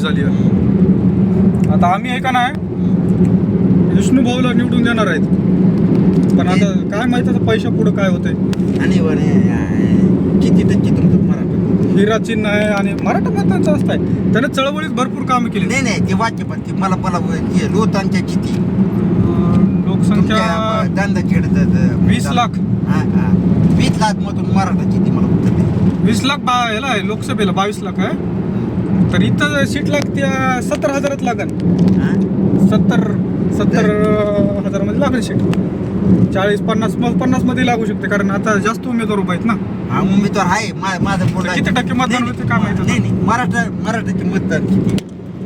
मोठी झाली आहे. आता आम्ही आहे का नाही विष्णू भाऊला निवडून देणार आहेत. पण आता काय माहीत आता पैशा पुढं काय होतंय. आणि किती टक्के तुमचं मराठा हिरा चिन्ह आहे आणि मराठा मतदानचं असत आहे. त्याने चळवळीत भरपूर काम केली. नाही नाही ते वाक्य पण ते मला मला ते लोतांच्या किती? लोकसंख्या तुमच्या धंदा खेळतात वीस लाख. वीस लाख मधून मराठा किती मला वीस लाख बा याला आहे लोकसभेला बावीस लाख आहे. तर इथं सीट लागते सत्तर हजारात लागन? सत्तर सत्तर हजारमध्ये लागेल सीट. चाळीस पन्नास पन्नासमध्ये लागू शकते कारण आता जास्त उमेदवार उभा आहेत ना. हा उमेदवार आहे माझं. किती टक्के मतदान होते काय माहिती नाही नाही मराठा मराठाचे मतदान किती?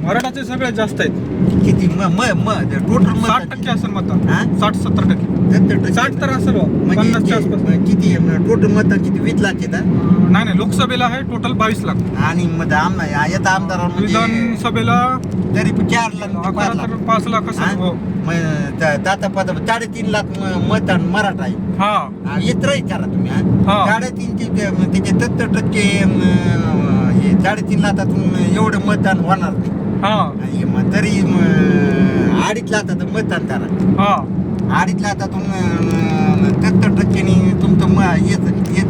मराठाचे सगळ्यात जास्त आहेत. किती? म म म टोटल साठ टक्के असेल हा? साठ सत्तर टक्के. साठ तर असेल. पन्नासच्या आसपास. म्हणजे किती टोटल मतदान किती? वीस लाख येतात नाही नाही लोकसभेला आहे टोटल बावीस लाख. आणि मग आमदार येता आमदार म्हणजे विधानसभेला तरी चार लाख पाच लाख. तर पाच लाख हा? असेल हो? मग दा- दाता पाता साडेतीन लाख म- मतदान मराठा आहे. हा. हा, येत विचारा तुम्ही हा? हा. साडेतीनचे ते- त्याचे सत्तर टक्के हे साडेतीन लाखातून एवढं मतदान होणार नाही. हा. आणि मग तरी म, अडीच लाखाचं मतदान करा. हा. अडीच लाखातून सत्तर टक्क्यांनी तुमचं येत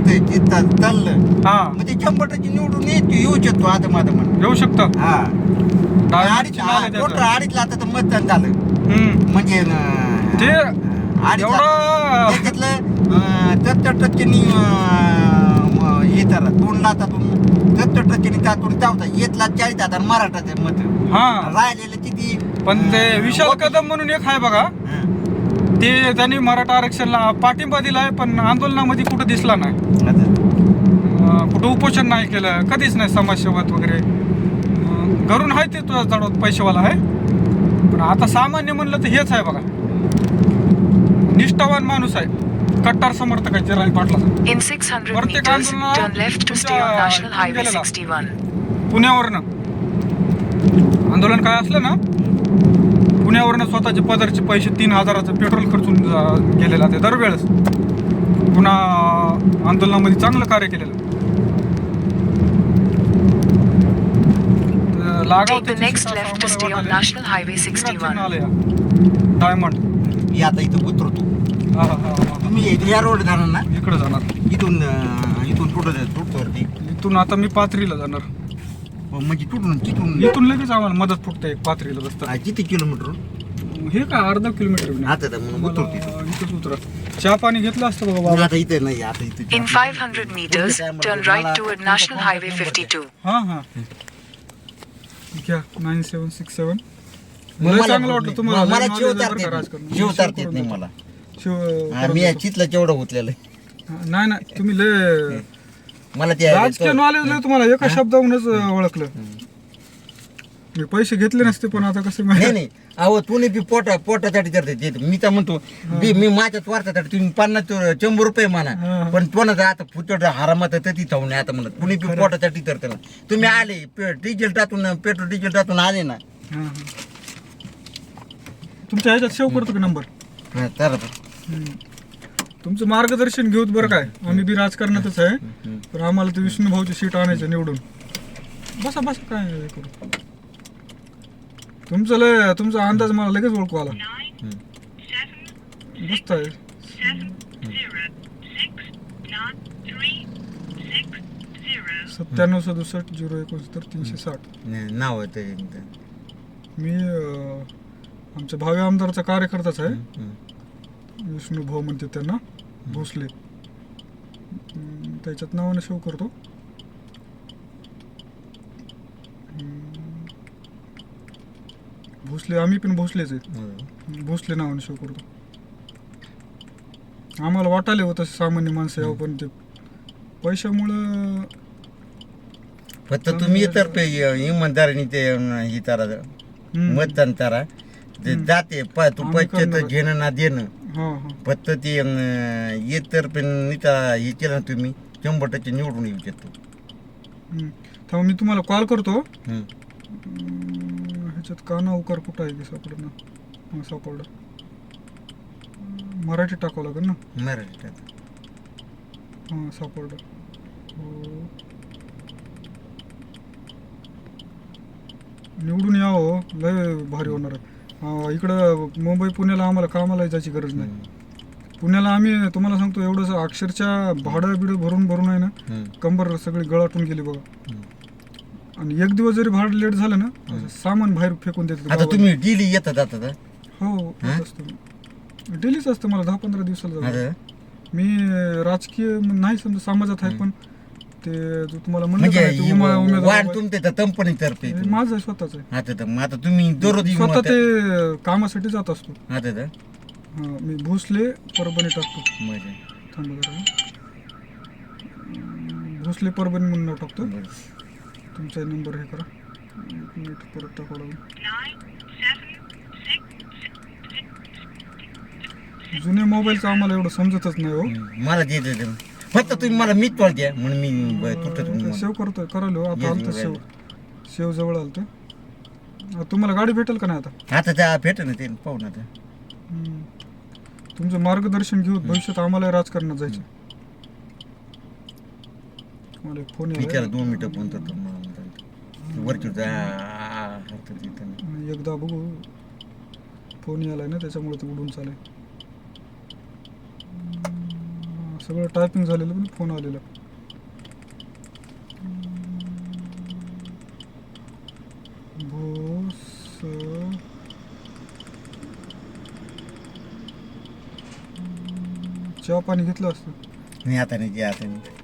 येत येत चाललं. ते शंभर टक्के निवडून येत येऊ शकतो आता माझं म्हण येऊ शकतं. हा. अडीच त्याचं. अडीच लाखाचं मतदान झालं. म्हणजे एवढं. त्याच्यातलं सत्तर टक्क्यांनी येत दोन लाखातून सत्तर टक्क्यांनी त्यातून चावता येत लाख चाळीस हजार मराठाचे मत. हा. राहिलेले किती? पण ते विशाल कदम म्हणून एक आहे बघा. ते त्यांनी मराठा आरक्षणाला पाठिंबा दिलाय पण आंदोलनामध्ये कुठं दिसला नाही. कुठं उपोषण नाही केलं कधीच नाही समाजसेवात वगैरे. घरून आहे ते तुझ्या जवळ पैसेवाला आहे. पण आता सामान्य म्हणलं तर हेच आहे बघा. निष्ठावान माणूस आहे. कट्टार समर्थक आहे चिराई पाटला In 600 प्रत्येक meters, आंदोलनाला turn left to stay on तुमच्या National Highway गेलेला. 61. पुण्यावरनं आंदोलन काय असलं ना पुण्यावरनं स्वतःचे पदरचे पैसे तीन हजाराचं पेट्रोल खर्चून जा- गेलेला ते दरवेळेस पुन्हा आंदोलनामध्ये चांगलं कार्य केलेलं तर लागाव Take the त्याची next शिटा left to सावकाश stay on वाढायला. National Highway 61. आलं या. डायमंड मी आता इथं उतरतो. तुम्ही या रोड जाणार ना? इकडे जाणार. इथून अं, इथून कुठं तुटतो वरती इथून आता मी पाथरीला जाणार. म्हणजे तुटून तिथून इथून लगेच आम्हाला मदत फुटते एक पाथरीला रस्ता हा, किती किलोमीटर? हे काय अर्धा किलोमीटर. आता तर मला इथंच उतरा. चहा पाणी घेतलं असतं बघा बाबा. आता इथे नाही आता इथे In 500 meters, turn right toward National Highway 52. हा हा. घ्या नाईन सेवन सिक्स सेवन मला चांगलं वाटलं तुम्हाला. मला लय जीव knowledge आहे बरं का. जीव करून नाही. मला. हा, देतो. चितलं केवढं उचलेलं हा, नाही नाही तुम्ही लय मला ते राजकीय नॉलेज लय तुम्हाला एका शब्दावरूनच अं, ओळखलं. मी पैसे घेतले नसते पण आता कसे नाही नाही. अहो तुम्ही बी पोटा पोटासाठी करते ते. मी तर म्हणतो बी मी माझ्या स्वार्थासाठी तुम्ही पन्नास शंभर रुपये म्हणा. पण कोणाचं आता फुटट हरामात तर ती थावणे आता म्हणत. कुणी बी पोटासाठी करते ना. तुम्ही आले डिझेल टाकून पेट्रोल डिझेल टाकून आले ना. तुमच्या ह्याच्यात सेव्ह करतो का नंबर? हा, तर तुमचं मार्गदर्शन घेऊत बरं काय? आम्ही बी राजकारणातच आहे. पण आम्हाला ते विष्णू भाऊची सीट आणायचं निवडून. बसा बसा काय हे करू? तुमचं लय तुमचा अंदाज मला लगेच ओळखू आला. मस्त आहे. सत्त्याण्णव सदुसष्ट झिरो एकोणसत्तर तीनशे साठ. नाही, नाव आहे ते मी अं, आमच्या भावी आमदारचा कार्यकर्ताच आहे. हम्म. विष्णू भाऊ म्हणते त्यांना भोसले. त्याच्यात नावाने शो करतो. भोसले आम्ही पण भोसलेच आहेत. भोसले नावाने शो करतो. आम्हाला वाटायला होतं सामान्य माणसं यावं पण ते पैशामुळं फक्त तुम्ही तर पे इमानदारीने ते हे तारा मतदान तारा. जाते तू पैसे. घेणं ना देणं. फक्त ते अं, येत तर पण निता हे केलं ना तुम्ही शंभर टक्के निवडून येऊ शकतो. मी तुम्हाला कॉल करतो. ह्याच्यात काना उकार कुठं आहे की सापडत ना हा सापडलं. मराठी टाकावं लागेल ना? मराठीत हां सापडलं. हो. निवडून यावं लय भारी होणार आहे. अं, इकडं मुंबई पुण्याला आम्हाला कामाला जायची गरज नाही पुण्याला आम्ही तुम्हाला सांगतो एवढंच अक्षरशः भाडं बिडं भरून भरून आहे ना हम्म. कंबर सगळी गळाटून गेली बघा. आणि एक दिवस जरी भाडं लेट झालं ना असं सामान बाहेर फेकून देतात आता गावाला. तुम्ही डेली येता जाता का? हो असतं डेलीच असतं मला दहा पंधरा दिवसाला जावं. आता मी राजकीय नाही समजा समाजात आहे पण ते जो तुम्हाला म्हणलं म्हणजे का नाही, ते उमा- वाढ तुमच्या हे माझं स्वतःच. आहे आता तर मग आता तुम्ही दररोज येऊन स्वतः. ते कामासाठी जात असतो. आता तर हा, मी भोसले परभणी टाकतो. म्हणजे थांबा जरा. अं, भोसले परभणी म्हणून नाव टाकतो. बरं. तुमचा नंबर हे करा. एक मिनिट परत लागेल. जुन्या मोबाईलचं आम्हाला एवढं समजतच नाही हो. मला जे- जे- फक्त तुम्ही मला मीच द्या म्हणून मी तुटत. सेव्ह करतोय करायलो आता आलतं. सेव सेव जवळ आलतं तुम्हाला गाडी भेटेल का नाही आता आता त्या भेट ना ते पाहू ना ते हम्म. तुमचं मार्गदर्शन घेऊ भविष्यात आम्हाला राजकारणात जायचं एक फोन मी त्याला यायला दोन मिनिटं फोन करतो जा हरकत येतं ना. एकदा बघू फोन यायलाय ना त्याच्यामुळे ते उडून चालेल सगळं टायपिंग झालेलं पण फोन आलेला. भोस चहा पाणी घेतलं असतं. नाही आता नाही आता नाही.